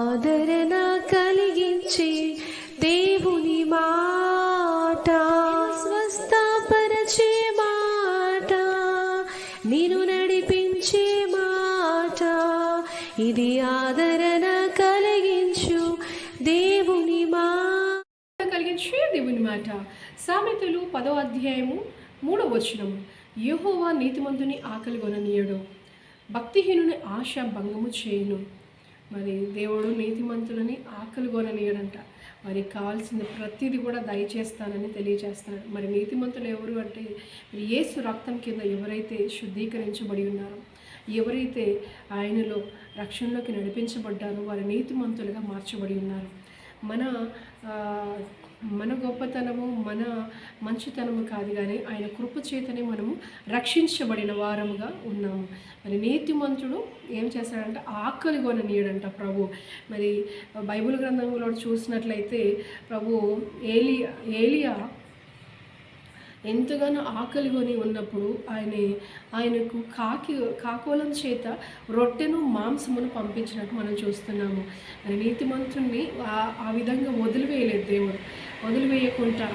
ఆదరణ కలిగించి దేవుని మాట. స్వస్థపరచే మాట. నేను నడిపించే మాట. ఇది ఆదరణ కలిగించు దేవుని మాట కలిగించే దేవుని మాట. సామెతలు పదో అధ్యాయము మూడవ వచనము. యెహోవా నీతిమంతుని ఆకలి కొననీయడు. భక్తిహీనుని ఆశ భంగము చేయను. మరి దేవుడు నీతిమంతులని ఆకలి కొననీయడంట మరి కావాల్సిన ప్రతిదీ కూడా దయచేస్తానని తెలియజేస్తాను మరి నీతిమంతులు ఎవరు అంటే మరి యేసు రక్తం కింద ఎవరైతే శుద్ధీకరించబడి ఉన్నారో ఎవరైతే ఆయనలో రక్షణలోకి నడిపించబడ్డారో వారి నీతిమంతులుగా మార్చబడి ఉన్నారు. మన మన గొప్పతనము మన మంచితనము కాదు కానీ ఆయన కృప చేతనే మనము రక్షించబడిన వారముగా ఉన్నాము. మరి నీతిమంతుడు ఏం చేశాడంటే ఆకలి కొననీయడంట ప్రభు. మరి బైబిల్ గ్రంథంలో చూసినట్లయితే ప్రభు ఏలియా ఏలియా ఎంతగానో ఆకలి కొని ఉన్నప్పుడు ఆయన ఆయనకు కాకి కాకోలం చేత రొట్టెను మాంసమును పంపించినట్టు మనం చూస్తున్నాము. మరి నీతిమంతుణ్ణి ఆ- ఆ విధంగా వదిలివేయలేదు దేవుడు. వదిలివేయకుండా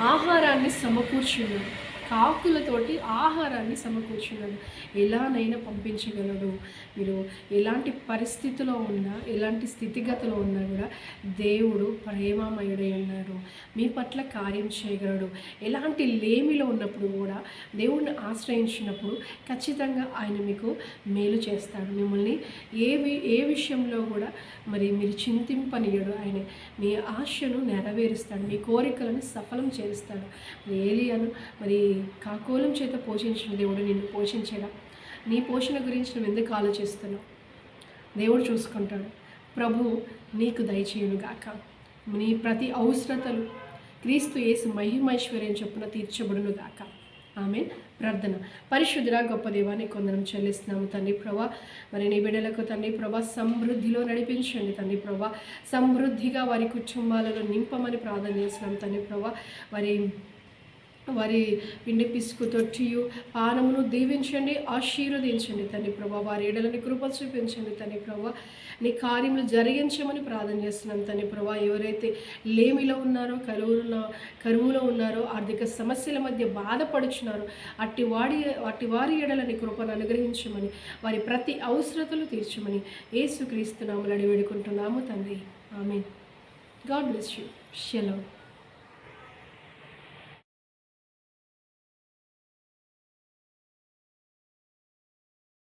ఆహారాన్ని సమకూర్చున్నాడు. కాకులతోటి ఆహారాన్ని సమకూర్చున్నాడు ఎలానైనా పంపించగలడు. మీరు ఎలాంటి పరిస్థితిలో ఉన్నా ఎలాంటి స్థితిగతిలో ఉన్నా కూడా దేవుడు ప్రేమమయుడై ఉన్నాడు. మీ పట్ల కార్యం చేయగలడు. ఎలాంటి లేమిలో ఉన్నప్పుడు కూడా దేవుణ్ణి ఆశ్రయించినప్పుడు ఖచ్చితంగా ఆయన మీకు మేలు చేస్తాడు. మిమ్మల్ని ఏ వి- ఏ విషయంలో కూడా మరి మీరు చింతింపనీయడు. ఆయన మీ ఆశను నెరవేరుస్తాడు. మీ కోరికలను సఫలం చేస్తాడు మరి ఏలియాను మరి కాకోలం చేత పోషించిన దేవుడు నిన్ను పోషించడా నీ పోషణ గురించి నువ్వు ఎందుకు ఆలోచిస్తున్నావు? దేవుడు చూసుకుంటాడు. ప్రభు నీకు దయచేయును గాక నీ ప్రతి అవసరతలు క్రీస్తు యేసు మహిమైశ్వర్యం చొప్పున తీర్చబడును గాక ఆమె ప్రార్థన. పరిశుద్ధురా గొప్ప దేవాన్ని కొందరం చెల్లిస్తున్నాము. తండ్రి ప్రభా మరి నీ బిడ్డలకు తండ్రి ప్రభా సమృద్ధిలో నడిపించండి. తండ్రి ప్రభా సమృద్ధిగా వారి కుటుంబాలలో నింపమని ప్రార్థన చేస్తున్నాం తండ్రి ప్రభా వారి వారి పిండి పిసుకు తొట్టియు పానమును దీవించండి ఆశీర్వదించండి తండ్రి ప్రభా. వారి ఏడలని కృప చూపించండి తండ్రి ప్రభా. నీ కార్యములు జరిగించమని ప్రార్థన చేస్తున్నాం తండ్రి ప్రభా. ఎవరైతే లేమిలో ఉన్నారో కరువులో కరువులో ఉన్నారో ఆర్థిక సమస్యల మధ్య బాధపడుచున్నారో అట్టి వాడి అట్టి వారి ఏడలని కృపను అనుగ్రహించమని వారి ప్రతి అవసరతలు తీర్చమని యేసుక్రీస్తు నామలు అడిగి వేడుకుంటున్నాము తండ్రి. ఆమె గాడ్ బ్లెస్ యూ. షెలో.